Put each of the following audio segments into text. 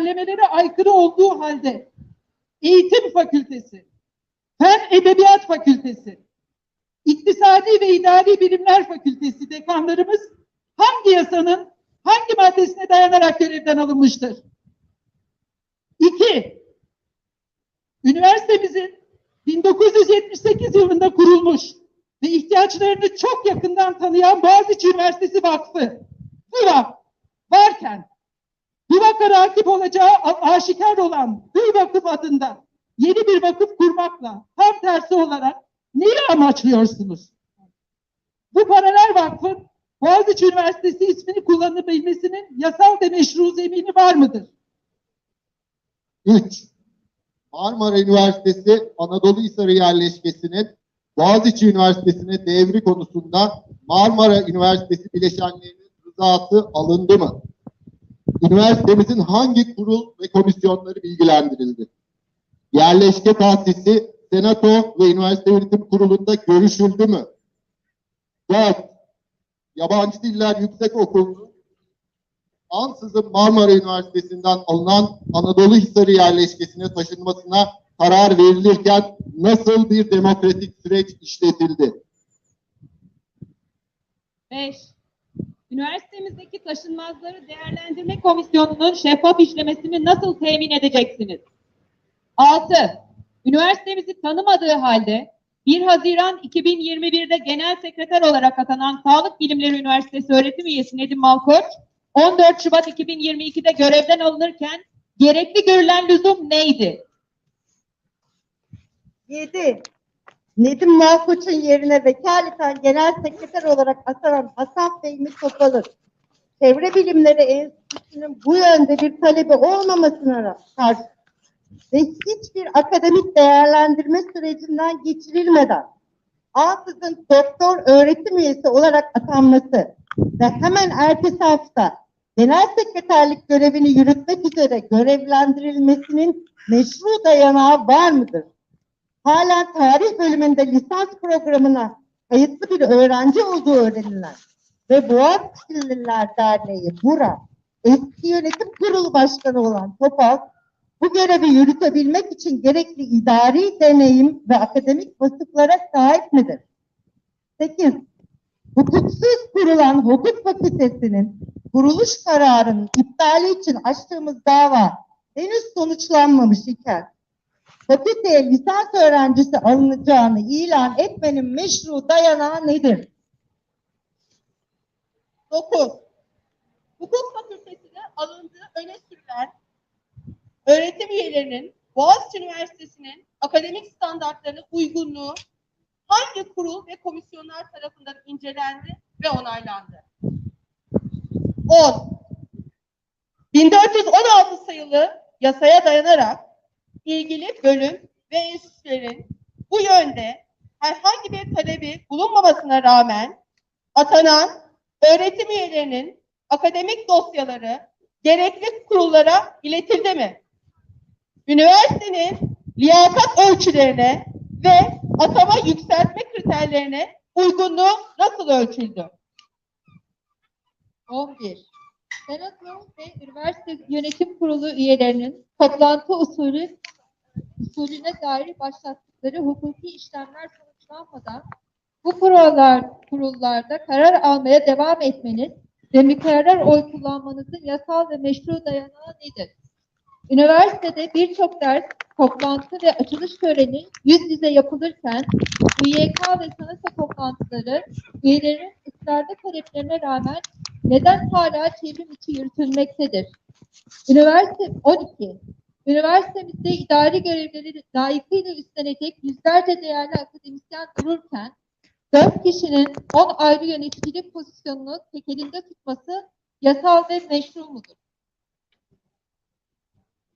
düzenlemelere aykırı olduğu halde Eğitim Fakültesi, Fen Edebiyat Fakültesi, İktisadi ve İdari Bilimler Fakültesi dekanlarımız hangi yasanın hangi maddesine dayanarak görevden alınmıştır? İki, üniversitemizin 1978 yılında kurulmuş ve ihtiyaçlarını çok yakından tanıyan Boğaziçi Üniversitesi Vakfı, BUVAK varken BUVAK'a rakip olacağı aşikar olan Hür Vakıf adında yeni bir vakıf kurmakla tam tersi olarak neyi amaçlıyorsunuz? Bu paralel vakfın Boğaziçi Üniversitesi ismini kullanabilmesinin yasal ve meşru zemini var mıdır? 3. Marmara Üniversitesi Anadolu Hisarı yerleşkesinin Boğaziçi Üniversitesi'ne devri konusunda Marmara Üniversitesi bileşenlerinin rızası alındı mı? Üniversitemizin hangi kurul ve komisyonları bilgilendirildi? Yerleşke tahsisi Senato ve Üniversite Yönetim Kurulu'nda görüşüldü mü? 4. Yabancı Diller Yüksek Okulu ansızın Marmara Üniversitesi'nden alınan Anadolu Hisarı yerleşkesine taşınmasına karar verilirken nasıl bir demokratik süreç işletildi? 5. Üniversitemizdeki taşınmazları değerlendirme komisyonunun şeffaf işlemesini nasıl temin edeceksiniz? 6. Üniversitemizi tanımadığı halde 1 Haziran 2021'de genel sekreter olarak atanan Sağlık Bilimleri Üniversitesi öğretim üyesi Nedim Malkoç, 14 Şubat 2022'de görevden alınırken gerekli görülen lüzum neydi? 7. Nedim Malkoç'un yerine vekaleten genel sekreter olarak atanan Hasan Fehmi Topalı, Çevre Bilimleri Enstitüsü'nün bu yönde bir talebi olmamasına karşı ve hiçbir akademik değerlendirme sürecinden geçirilmeden ansızın doktor öğretim üyesi olarak atanması ve hemen ertesi hafta genel sekreterlik görevini yürütmek üzere görevlendirilmesinin meşru dayanağı var mıdır? Halen tarih bölümünde lisans programına kayıtlı bir öğrenci olduğu öğrenilen ve Boğaziçi'liler Derneği BURA eski yönetim kurulu başkanı olan Topal bu görevi yürütebilmek için gerekli idari deneyim ve akademik vasıflara sahip midir? 8. Hukuksuz kurulan hukuk fakültesinin kuruluş kararının iptali için açtığımız dava henüz sonuçlanmamış iken fakülteye lisans öğrencisi alınacağını ilan etmenin meşru dayanağı nedir? 9. Hukuk fakültesine alındığı öne sürülen öğretim üyelerinin Boğaziçi Üniversitesi'nin akademik standartlarına uygunluğu hangi kurul ve komisyonlar tarafından incelendi ve onaylandı? 10. 1416 sayılı yasaya dayanarak ilgili bölüm ve enstitülerin bu yönde herhangi bir talebi bulunmamasına rağmen atanan öğretim üyelerinin akademik dosyaları gerekli kurullara iletildi mi? Üniversitenin liyakat ölçülerine ve atama yükseltme kriterlerine uygunluğu nasıl ölçüldü? 11. Senato ve üniversite yönetim kurulu üyelerinin toplantı usulü usulüne dair başlattıkları hukuki işlemler sonuçlanmadan bu kurallar kurullarda karar almaya devam etmeniz ve mükerrer oy kullanmanızın yasal ve meşru dayanağı nedir? Üniversitede birçok ders, toplantı ve açılış töreni yüz yüze yapılırken üyk ve sanata toplantıları üyelerin ısrarlı taleplerine rağmen neden hala çevrim içi yürütülmektedir? Üniversite 12. Üniversitemizde idari görevleri layıkıyla üstlenecek yüzlerce değerli akademisyen dururken dört kişinin on ayrı yöneticilik pozisyonunu tek elinde tutması yasal ve meşru mudur?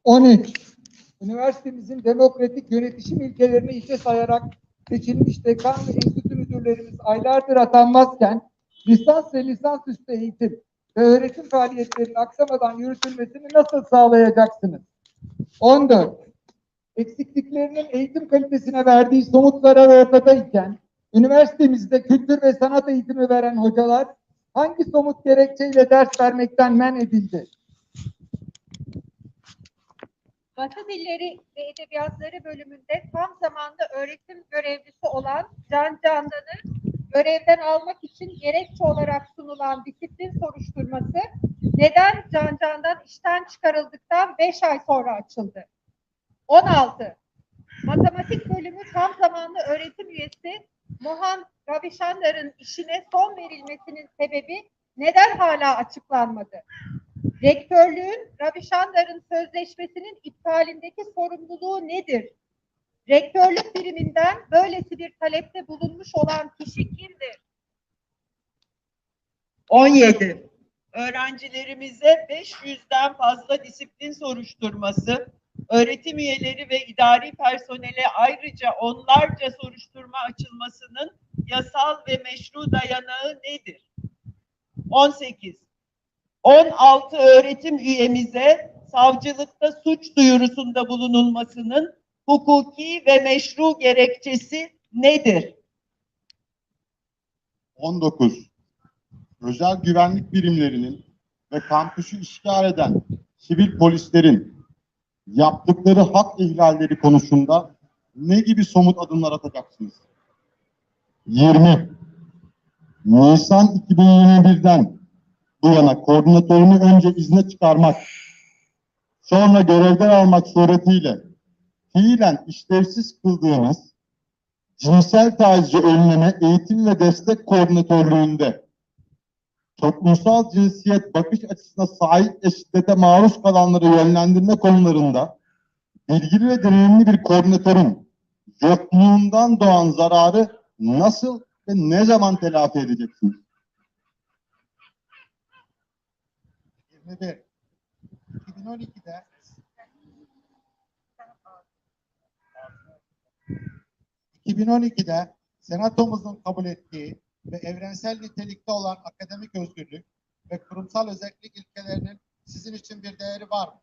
13. Üniversitemizin demokratik yönetişim ilkelerini işe sayarak seçilmiş dekan ve enstitü müdürlerimiz aylardır atanmazken lisans ve lisansüstü eğitim ve öğretim faaliyetlerinin aksamadan yürütülmesini nasıl sağlayacaksınız? 14. Eksikliklerinin eğitim kalitesine verdiği somut zarar ortadayken üniversitemizde kültür ve sanat eğitimi veren hocalar hangi somut gerekçeyle ders vermekten men edildi? Batı Dilleri ve Edebiyatları bölümünde tam zamanlı öğretim görevlisi olan Can Candan'ı görevden almak için gerekçe olarak sunulan disiplin soruşturması neden Can Candan işten çıkarıldıktan 5 ay sonra açıldı? 16. Matematik bölümü tam zamanlı öğretim üyesi Mohan Ravishandar'ın işine son verilmesinin sebebi neden hala açıklanmadı? Rektörlüğün Ravishandar'ın sözleşmesinin iptalindeki sorumluluğu nedir? Rektörlük biriminden böylesi bir talepte bulunmuş olan kişi kimdir? 17. Öğrencilerimize 500'den fazla disiplin soruşturması, öğretim üyeleri ve idari personele ayrıca onlarca soruşturma açılmasının yasal ve meşru dayanağı nedir? 18. 16 öğretim üyemize savcılıkta suç duyurusunda bulunulmasının hukuki ve meşru gerekçesi nedir? 19. Özel güvenlik birimlerinin ve kampüsü işgal eden sivil polislerin yaptıkları hak ihlalleri konusunda ne gibi somut adımlar atacaksınız? 20. Nisan 2021'den bu yana koordinatörünü önce izne çıkarmak, sonra görevden almak suretiyle fiilen işlevsiz kıldığınız cinsel tacizci önleme eğitim ve destek koordinatörlüğünde toplumsal cinsiyet bakış açısına sahip ve maruz kalanları yönlendirme konularında bilgili ve deneyimli bir koordinatörün yokluğundan doğan zararı nasıl ve ne zaman telafi edeceksiniz? 21. 2012'de ...2012'de Senatomuzun kabul ettiği ve evrensel nitelikte olan akademik özgürlük ve kurumsal özellik ilkelerinin sizin için bir değeri var mı?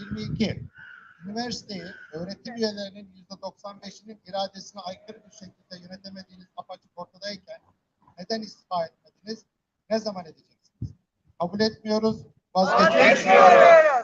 22. Üniversiteyi öğretim üyelerinin %95'inin iradesine aykırı bir şekilde yönetemediğiniz apaçık ortadayken neden istifa etmediniz? Ne zaman edeceksiniz? Kabul etmiyoruz, vazgeçiyoruz.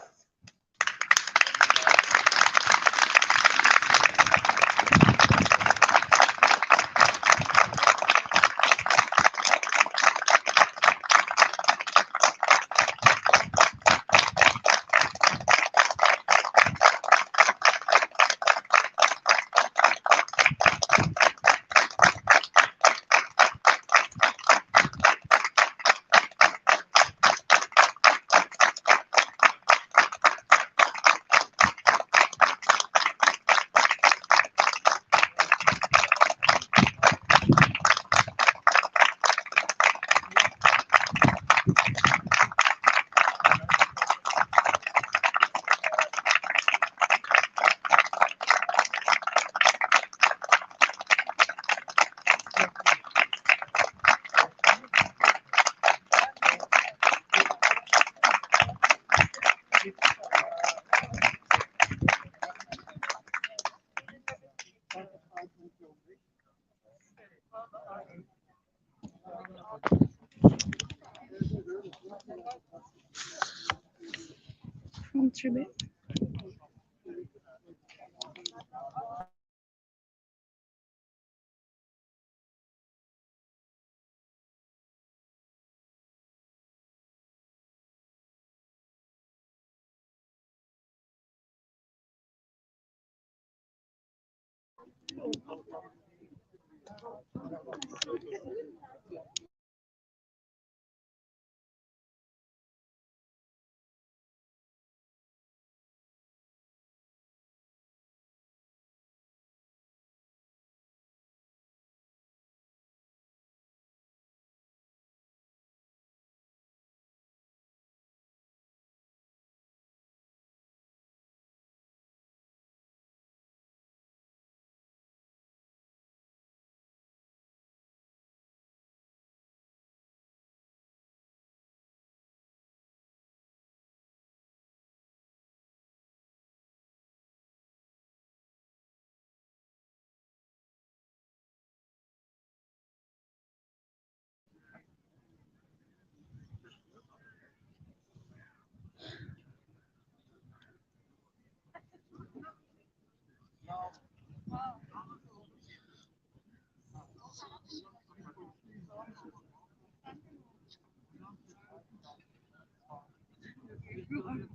なかなか難しいです。Yeah.